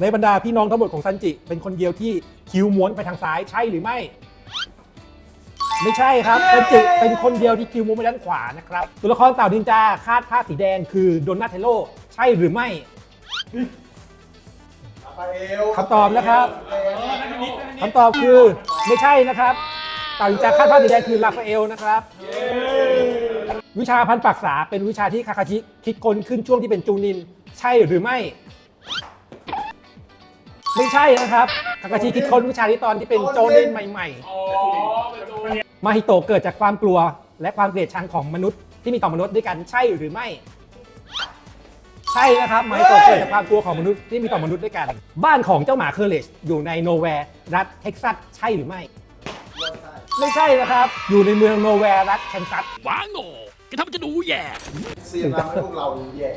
ในบรรดาพี่น้องทั้งหมดของซันจิ เป็นคนเดียวที่คิ้วม้วนไปทางซ้ายใช่หรือไม่ ไม่ใช่ครับซันจิเป็นคนเดียวที่คิ้วม้วนไปด้านขวานะครับ ตัวละครเต่านินจาคาดผ้าสีแดงคือโดนาเทโลใช่หรือไม่ราฟาเอลคำตอบนะครับคำตอบคือไม่ใช่นะครับเต่านินจาคาดผ้าสีแดงคือราฟาเอลนะครับวิชาพันปักษาเป็นวิชาที่คาคาชิคิดค้นขึ้นช่วงที่เป็นจูนิน ใช่หรือไม่ ไม่ใช่นะครับคาคาชิคิดค้นวิชานี้ตอนที่เป็นโจนินใหม่ๆมาฮิโตะเกิดจากความกลัวและความเกลียดชังของมนุษย์ที่มีต่อมนุษย์ด้วยกันใช่หรือไม่ ใช่นะครับมาฮิโตะเกิดจากความกลัวของมนุษย์ที่มีต่อมนุษย์ด้วยกัน บ้านของเจ้าหมาเคอร์เลชอยู่ในโนแวร์รัฐเท็กซัสใช่หรือไม่ ไม่ใช่นะครับ อยู่ในเมืองโนแวร์รัฐแคนซัส ว้าโง่แกทำจะดูแย่ เสียงเราให้พวกเราแย่